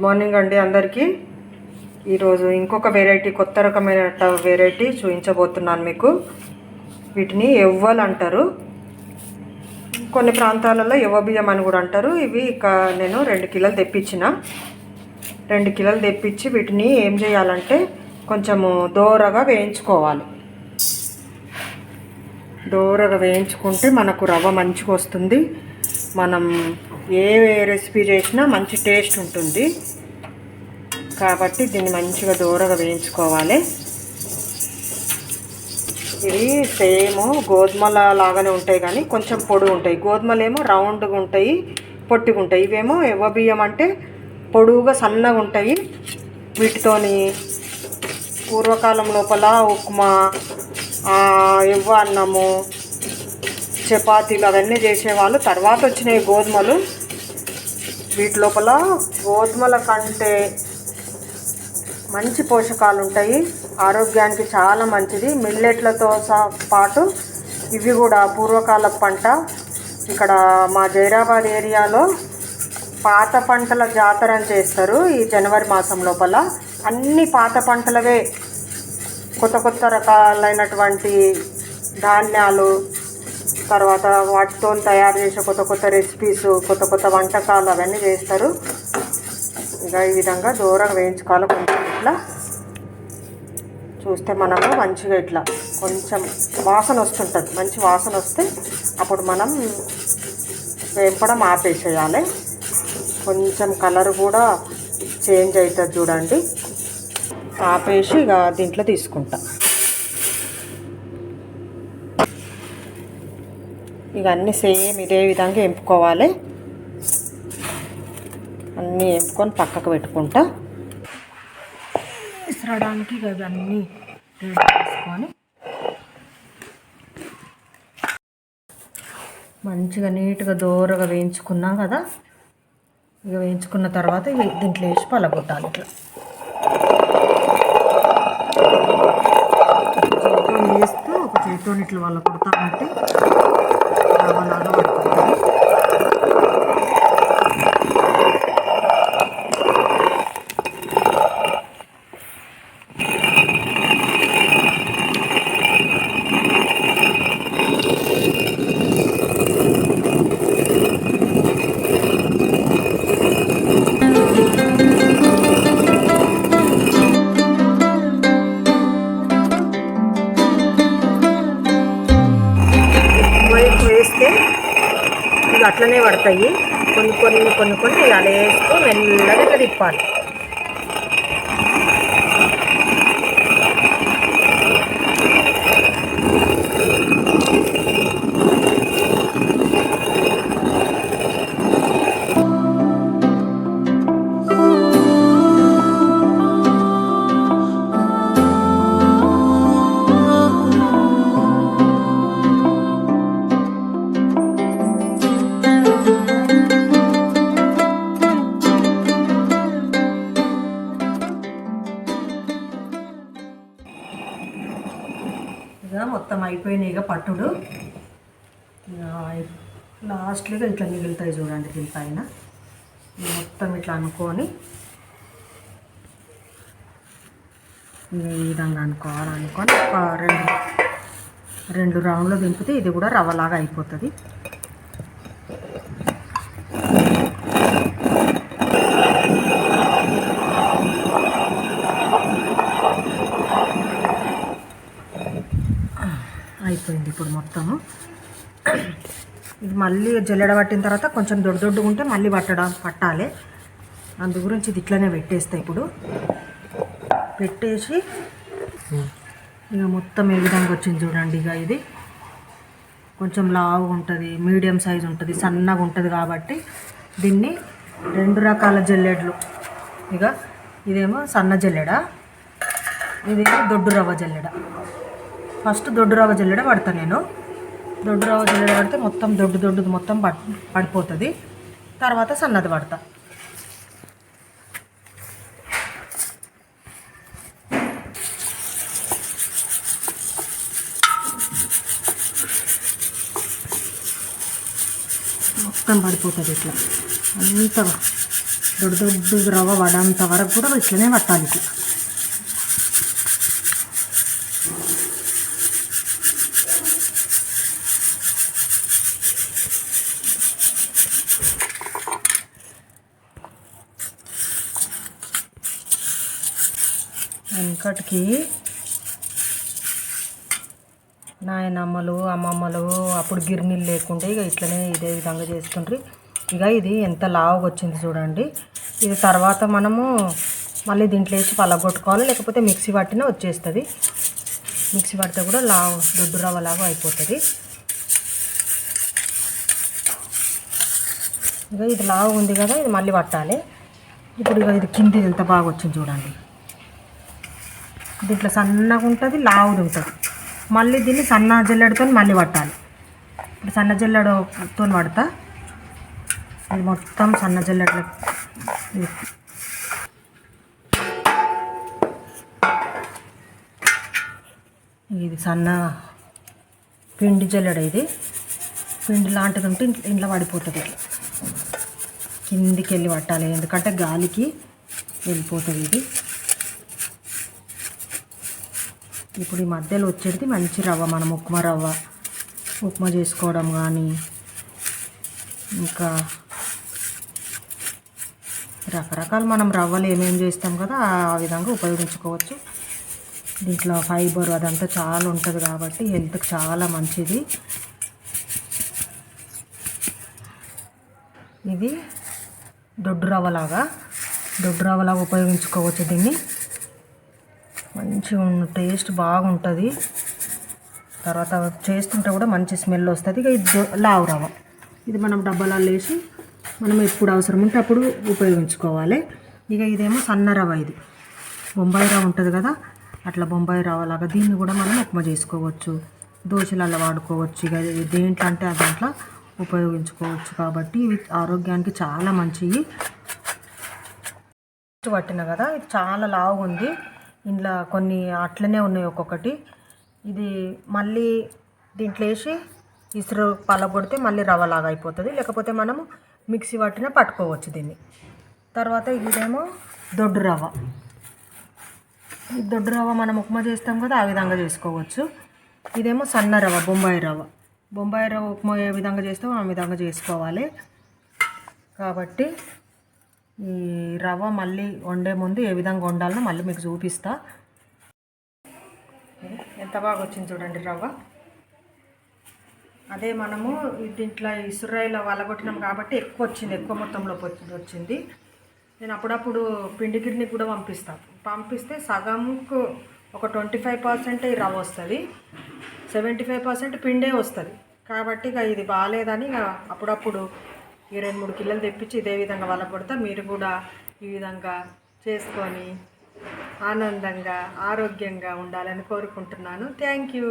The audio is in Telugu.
గుడ్ మార్నింగ్ అండి అందరికీ. ఈరోజు ఇంకొక వెరైటీ కొత్త రకమైన వెరైటీ చూపించబోతున్నాను మీకు. వీటిని ఎవ్వలు అంటారు. కొన్ని ప్రాంతాలలో ఎవ్వ బియ్యం అని కూడా అంటారు. ఇవి ఇక నేను రెండు కిలోలు తెప్పించిన. రెండు కిలోలు తెప్పించి వీటిని ఏం చేయాలంటే కొంచెము దోరగా వేయించుకోవాలి. దోరగా వేయించుకుంటే మనకు రవ్వ మంచిగా వస్తుంది. మనం ఏ రెసిపీ చేసినా మంచి టేస్ట్ ఉంటుంది. కాబట్టి దీన్ని మంచిగా దూరగా వేయించుకోవాలి. ఇవి సేమ్ గోధుమల లాగానే ఉంటాయి కానీ కొంచెం పొడుగు ఉంటాయి. గోధుమలు ఏమో రౌండ్గా ఉంటాయి పొట్టిగా ఉంటాయి. ఇవేమో ఎవ్వ బియ్యం అంటే పొడువుగా సన్నగా ఉంటాయి. వీటితోని పూర్వకాలం లోపల ఉప్మా ఎవ్వ అన్నము చపాతీలు అవన్నీ చేసేవాళ్ళు. తర్వాత వచ్చినాయి గోధుమలు. వీటి లోపల గోధుమల కంటే మంచి పోషకాలు ఉంటాయి. ఆరోగ్యానికి చాలా మంచిది. మిల్లెట్లతో పాటు ఇవి కూడా పూర్వకాల పంట. ఇక్కడ మా జైరాబాద్ ఏరియాలో పాత పంటల జాతర అని చేస్తారు ఈ జనవరి మాసం లోపల. అన్ని పాత పంటలవే కొత్త కొత్త రకాలైనటువంటి ధాన్యాలు తర్వాత వాటితో తయారు చేసే కొత్త కొత్త రెసిపీస్ కొత్త కొత్త వంటకాలు అవన్నీ చేస్తారు ఇక ఈ విధంగా దూరంగా వేయించుకోవాలి కొంచెం ఇట్లా. చూస్తే మనము మంచిగా ఇట్లా కొంచెం వాసన వస్తుంటుంది. మంచి వాసన వస్తే అప్పుడు మనం వేపడం ఆపేసేయాలి. కొంచెం కలర్ కూడా చేంజ్ అవుతుంది చూడండి. ఆపేసి ఇక దీంట్లో తీసుకుంటాం. ఇక అన్నీ సేమ్ ఇదే విధంగా ఎంపుకోవాలి. అన్నీ ఎంపుకొని పక్కకు పెట్టుకుంటా. విసరడానికి ఇక ఇవన్నీ రెడీ చేసుకొని మంచిగా నీట్గా దూరగా వేయించుకున్నాం కదా. ఇక వేయించుకున్న తర్వాత ఇవి దీంట్లో వేసి పలగొట్టాలి ఇట్లా. చేతితో వేస్తూ ఒక చేతితో ఇట్లా వాళ్ళ కొడతామంటే రవ్వలాగా పడుతుంది ఎక్కువ అట్లనే పడతాయి. కొన్ని కొన్ని కొన్ని కొన్ని అలా వేస్తూ మెల్లగా తిప్పాలి. ఇక మొత్తం అయిపోయినాయి ఇక పట్టుడు. లాస్ట్లో ఇట్లా మిగులుతాయి చూడండి దీని పైన. మొత్తం ఇట్లా అనుకొని ఈ విధంగా అనుకోవాలి అనుకొని రెండు రెండు రౌండ్లు దింపితే ఇది కూడా రవ్వలాగా అయిపోతుంది. అయిపోయింది ఇప్పుడు మొత్తము. ఇది మళ్ళీ జల్లెడ పట్టిన తర్వాత కొంచెం దొడ్డు దొడ్డుగా ఉంటే మళ్ళీ పట్టడం పట్టాలి. అందు గురించి ఇది ఇట్లనే పెట్టేస్తా ఇప్పుడు. పెట్టేసి ఇక మొత్తం ఏ విధంగా వచ్చింది చూడండి ఇక ఇది. కొంచెం లావు ఉంటుంది మీడియం సైజ్ ఉంటుంది సన్నగా ఉంటుంది కాబట్టి దీన్ని రెండు రకాల జల్లెడలు. ఇక ఇదేమో సన్న జల్లెడ ఇదేమో దొడ్డు రవ్వ జల్లెడ. ఫస్ట్ దొడ్డు రవ్వ జల్లెడ పడతా నేను. దొడ్డు రవ్వ జల్లెడ పడితే మొత్తం దొడ్డు దొడ్డుది మొత్తం పడ్ పడిపోతుంది. తర్వాత సన్నది పడతా మొత్తం పడిపోతుంది ఇట్లా. అంతగా దొడ్డు దొడ్డు రవ్వ వడంత వరకు కూడా ఇట్లనే పట్టాలి ఇట్లా. వెనకటికి నాయనమ్మలు అమ్మమ్మలు అప్పుడు గిర్నీలు లేకుంటే ఇక ఇట్లనే ఇదే విధంగా చేస్తుండ్రి. ఇక ఇది ఎంత లావుగా వచ్చింది చూడండి. ఇది తర్వాత మనము మళ్ళీ దీంట్లో వేసి పలగొట్టుకోవాలి. లేకపోతే మిక్సీ పట్టిన వచ్చేస్తుంది. మిక్సీ పడితే కూడా లావు దొడ్డు రవ్వ లాగా అయిపోతుంది. ఇక ఇది లావు ఉంది కదా ఇది మళ్ళీ పట్టాలి. ఇప్పుడు ఇక ఇది కింది ఎంత బాగా వచ్చింది చూడండి. దీంట్లో సన్నగా ఉంటుంది లావుది ఉంటుంది. మళ్ళీ దీన్ని సన్న జల్లెడతో మళ్ళీ పట్టాలి ఇప్పుడు సన్న జల్లెడతో పడతా ఇది మొత్తం సన్న జల్లెడలో ఇది. సన్న పిండి జల్లెడ ఇది. పిండి లాంటిది ఉంటే ఇంట్లో ఇంట్లో పడిపోతుంది ఇట్లా కిందికి వెళ్ళి పట్టాలి ఎందుకంటే గాలికి వెళ్ళిపోతుంది ఇది. ఇప్పుడు ఈ మధ్యలో వచ్చేది మంచి రవ్వ మనం ఉప్మా రవ్వ. ఉప్మా చేసుకోవడం కానీ ఇంకా రకరకాల మనం రవ్వలు ఏమేమి చేస్తాం కదా ఆ విధంగా ఉపయోగించుకోవచ్చు. దీంట్లో ఫైబర్ అదంతా చాలా ఉంటుంది కాబట్టి హెల్త్కి చాలా మంచిది. ఇది దొడ్డు రవ్వలాగా దొడ్డు రవ్వలాగా ఉపయోగించుకోవచ్చు దీన్ని. మంచిగా టేస్ట్ బాగుంటుంది. తర్వాత చేస్తుంటే కూడా మంచి స్మెల్ వస్తుంది. ఇక ఇది లావు రవ్వ. ఇది మనం డబ్బాలలో వేసి మనం ఎప్పుడు అవసరం ఉంటే అప్పుడు ఉపయోగించుకోవాలి. ఇక ఇదేమో సన్న రవ్వ ఇది. బొంబాయి రవ్వ ఉంటుంది కదా అట్లా బొంబాయి రవ్వ లాగా దీన్ని కూడా మనం ఉప్మా చేసుకోవచ్చు. దోశలలో వాడుకోవచ్చు. ఇక ఇది దేంట్లో అంటే దాంట్లో ఉపయోగించుకోవచ్చు కాబట్టి ఇవి ఆరోగ్యానికి చాలా మంచివి. పట్టిన కదా ఇది చాలా లావుగా ఉంది. ఇంట్లో కొన్ని అట్లనే ఉన్నాయి ఒక్కొక్కటి. ఇది మళ్ళీ దీంట్లో వేసి ఇసురు పలగొడితే మళ్ళీ రవ్వలాగా అయిపోతుంది. లేకపోతే మనము మిక్సీ పట్టిన పట్టుకోవచ్చు దీన్ని. తర్వాత ఇదేమో దొడ్డు రవ్వ. ఈ దొడ్డు రవ్వ మనం ఉప్మా చేస్తాం కదా ఆ విధంగా చేసుకోవచ్చు. ఇదేమో సన్న రవ్వ బొంబాయి రవ్వ. బొంబాయి రవ్వ ఉప్మా ఏ విధంగా చేస్తామో ఆ విధంగా చేసుకోవాలి. కాబట్టి ఈ రవ్వ మళ్ళీ వండే ముందు ఏ విధంగా వండాలో మళ్ళీ మీకు చూపిస్తా. ఎంత బాగా వచ్చింది చూడండి రవ్వ. అదే మనము దీంట్లో ఇసురాయిలో వలగొట్టినాం కాబట్టి ఎక్కువ వచ్చింది ఎక్కువ మొత్తంలో వచ్చింది. నేను అప్పుడప్పుడు పిండి గిడ్ని కూడా పంపిస్తాను పంపిస్తే సగంకు ఒక ట్వంటీ ఫైవ్ పర్సెంట్ ఈ రవ్వ వస్తుంది. సెవెంటీ ఫైవ్ పర్సెంట్ పిండే వస్తుంది. కాబట్టి ఇక ఇది బాగాలేదని ఇక అప్పుడప్పుడు ఈ రెండు మూడు కిలోలు తెప్పించి ఇదే విధంగా వలగొడతా మీరు కూడా ఈ విధంగా చేసుకొని ఆనందంగా ఆరోగ్యంగా ఉండాలని కోరుకుంటున్నాను. Thank you